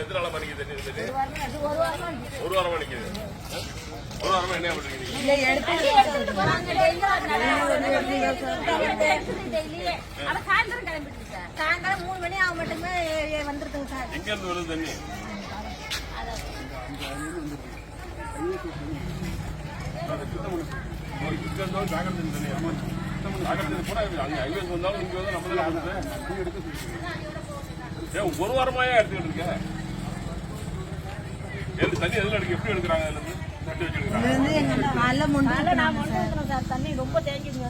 எத்தனை நாளா பண்ணிக்குது தண்ணி தண்ணி ஒரு வாரமா நிக்குது ஒரு வாரமா என்ன பண்றீங்க நீங்க சாயங்காலம் மூணு மணி ஆக மட்டுமே வந்துருக்குங்க சார் எங்க இருந்து வருது தண்ணி ஒரு வாரமாயா எடுத்துக்கிட்டு இருக்கேன் தண்ணி எதுல எடுக்க எப்படி எடுக்கிறாங்க அதுல இருந்து நான் சார் தண்ணி ரொம்ப தேங்கிடுங்க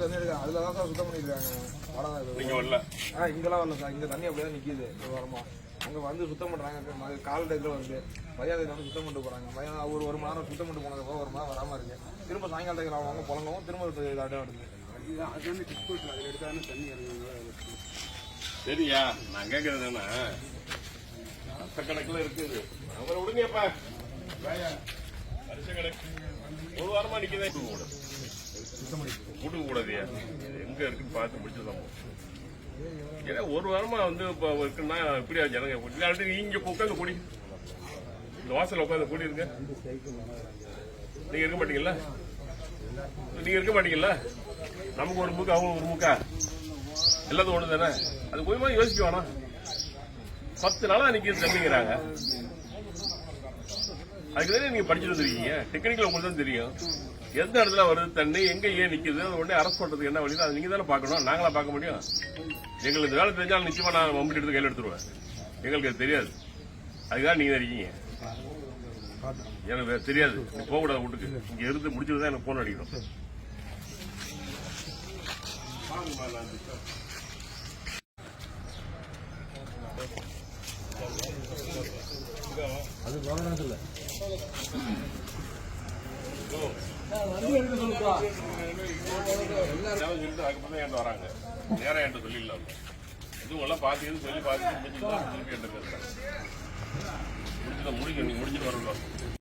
இதுல இருந்து எடுக்க அதுல தான் சார் சுத்தம் பண்ணிருக்காங்க. இது. நீங்க வரல. ஆ இங்கெல்லாம் வரல சார். இங்க தண்ணி அப்படியே தான் நிக்குது. ஒரு வாரமா. அங்க வந்து சுத்தம் பண்றாங்க. கால டயத்துல வந்து. மரியாதை வந்து சுத்தம் பண்ணிட்டு போறாங்க. மதியானம் ஒரு ஒரு மணி நேரம் சுத்தம் பண்ணிட்டு போனது போக ஒரு மணி நேரம் வராம இருக்கு. திரும்ப சாயங்கால டயத்துல அவங்க புழங்கவும் திரும்ப இதாட்டம் வருது சரியா? நான் கேட்கறது என்ன? லட்சக்கணக்கில் இருக்குது. அவரை விடுங்கப்பா. வருஷ கணக்கு ஒரு வாரமா நிக்கதே. கூட்டுக்க கூடாதியா எங்க இருக்குன்னு பார்த்து முடிச்சிடலாம். ஏன்னா ஒரு வாரமா வந்து இப்போ இருக்குன்னா இப்படியா ஜனங்க? இல்லாட்டி நீங்க உட்காந்து கூடி. இந்த வாசல் உட்காந்து கூடி இருங்க நீங்க இருக்க மாட்டீங்களா நீங்க இருக்க மாட்டீங்கல்ல? நமக்கு ஒரு மூக்கா அவங்க ஒரு மூக்கா? எல்லாத்தையும் ஒன்று தானே அது கொஞ்சமா யோசிக்க வேணாம். பத்து நாளா நிக்கிறது தம்பிங்கிறாங்க அதுக்கு தானே நீங்க படிச்சுட்டு வந்துருக்கீங்க? டெக்னிக்கல் உங்களுக்கு தான் தெரியும். எந்த இடத்துல வருது தண்ணி எங்க ஏன் நிக்குது அது உடனே அரசு பண்றதுக்கு என்ன வழி அதை நீங்க தானே பார்க்கணும். நாங்களா பார்க்க முடியும். எங்களுக்கு இந்த வேலை தெரிஞ்சாலும் நிச்சயமா நான் மம்பி எடுத்து கையில் எடுத்துருவேன். எங்களுக்கு அது தெரியாது. அதுக்காக நீங்க தான் இருக்கீங்க. எனக்கு தெரியாது. போகக்கூடாது வீட்டுக்கு. இங்க இருந்து முடிச்சுட்டு தான் எனக்கு போன் அடிக்கணும். வாங்கம்மா, நான் எல்லாரும் சொல்லிட்டு வராங்க நேரம் என்கிட்ட சொல்லிடலாம் இதுவும் எல்லாம் பார்த்து சொல்லி பார்த்து முடிச்சுட்டு தான் திருப்பி என்கிட்ட பேசுறாங்க முடிச்சுட்டு முடிக்க நீங்க முடிச்சுட்டு வரணும்